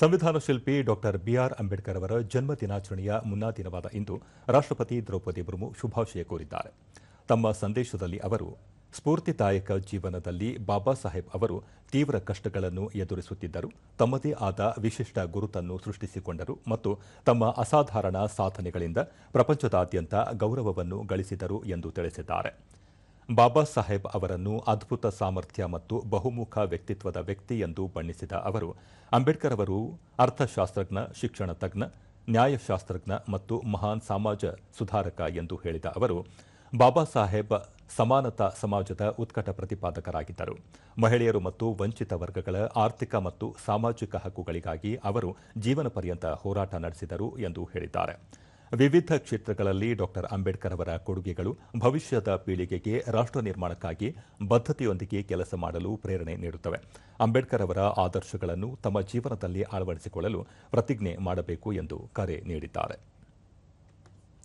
ಸಂವಿಧಾನ ಶಿಲ್ಪಿ doctor B R Ambedkar ಅವರ ಜನ್ಮ ದಿನಾಚರಣೆಯ ಮುನ್ನಾ ದಿನವಾದ ಇಂದು ರಾಷ್ಟ್ರಪತಿ ದ್ರೌಪದಿ ಮುರ್ಮು ಶುಭಾಶಯ ಕೋರಿದ್ದಾರೆ. ತಮ್ಮ ಸಂದೇಶದಲ್ಲಿ ಅವರು, ಸ್ಫೂರ್ತಿದಾಯಕ ಜೀವನದಲ್ಲಿ ಬಾಬಾ ಸಾಹೇಬ್ ಅವರು ತೀವ್ರ ಕಷ್ಟಗಳನ್ನು ಎದುರಿಸುತ್ತಿದ್ದರು, ತಮ್ಮದೇ ಆದ ವಿಶಿಷ್ಟ ಗುರುತನ್ನು ಸೃಷ್ಟಿಸಿಕೊಂಡರು ಮತ್ತು ತಮ್ಮ ಅಸಾಧಾರಣ ಸಾಧನೆಗಳಿಂದ ಪ್ರಪಂಚದಾದ್ಯಂತ ಗೌರವವನ್ನು ಗಳಿಸಿದರು ಎಂದು ತಿಳಿಸಿದ್ದಾರೆ. ಬಾಬಾ ಸಾಹೇಬ್ ಅವರನ್ನು ಅದ್ಭುತ ಸಾಮರ್ಥ್ಯ ಮತ್ತು ಬಹುಮುಖ ವ್ಯಕ್ತಿತ್ವದ ವ್ಯಕ್ತಿ ಎಂದು ಬಣ್ಣಿಸಿದ ಅವರು, ಅಂಬೇಡ್ಕರ್ ಅವರು ಅರ್ಥಶಾಸ್ತ್ರಜ್ಞ, ಶಿಕ್ಷಣ ತಜ್ಞ, ನ್ಯಾಯಶಾಸ್ತ್ರಜ್ಞ ಮತ್ತು ಮಹಾನ್ ಸಮಾಜ ಸುಧಾರಕ ಎಂದು ಹೇಳಿದ ಅವರು, ಬಾಬಾ ಸಾಹೇಬ್ ಸಮಾನತಾ ಸಮಾಜದ ಉತ್ಕಟ ಪ್ರತಿಪಾದಕರಾಗಿದ್ದರು. ಮಹಿಳೆಯರು ಮತ್ತು ವಂಚಿತ ವರ್ಗಗಳ ಆರ್ಥಿಕ ಮತ್ತು ಸಾಮಾಜಿಕ ಹಕ್ಕುಗಳಿಗಾಗಿ ಅವರು ಜೀವನ ಪರ್ಯಂತ ಹೋರಾಟ ನಡೆಸಿದರು ಎಂದು ಹೇಳಿದ್ದಾರೆ. ವಿವಿಧ ಕ್ಷೇತ್ರಗಳಲ್ಲಿ ಡಾಕ್ಟರ್ ಅಂಬೇಡ್ಕರ್ ಅವರ ಕೊಡುಗೆಗಳು ಭವಿಷ್ಯದ ಪೀಳಿಗೆಗೆ ರಾಷ್ಟ್ರ ನಿರ್ಮಾಣಕ್ಕಾಗಿ ಬದ್ಧತೆಯೊಂದಿಗೆ ಕೆಲಸ ಮಾಡಲು ಪ್ರೇರಣೆ ನೀಡುತ್ತವೆ. ಅಂಬೇಡ್ಕರ್ ಅವರ ಆದರ್ಶಗಳನ್ನು ತಮ್ಮ ಜೀವನದಲ್ಲಿ ಅಳವಡಿಸಿಕೊಳ್ಳಲು ಪ್ರತಿಜ್ಞೆ ಮಾಡಬೇಕು ಎಂದು ಕರೆ ನೀಡಿದ್ದಾರೆ.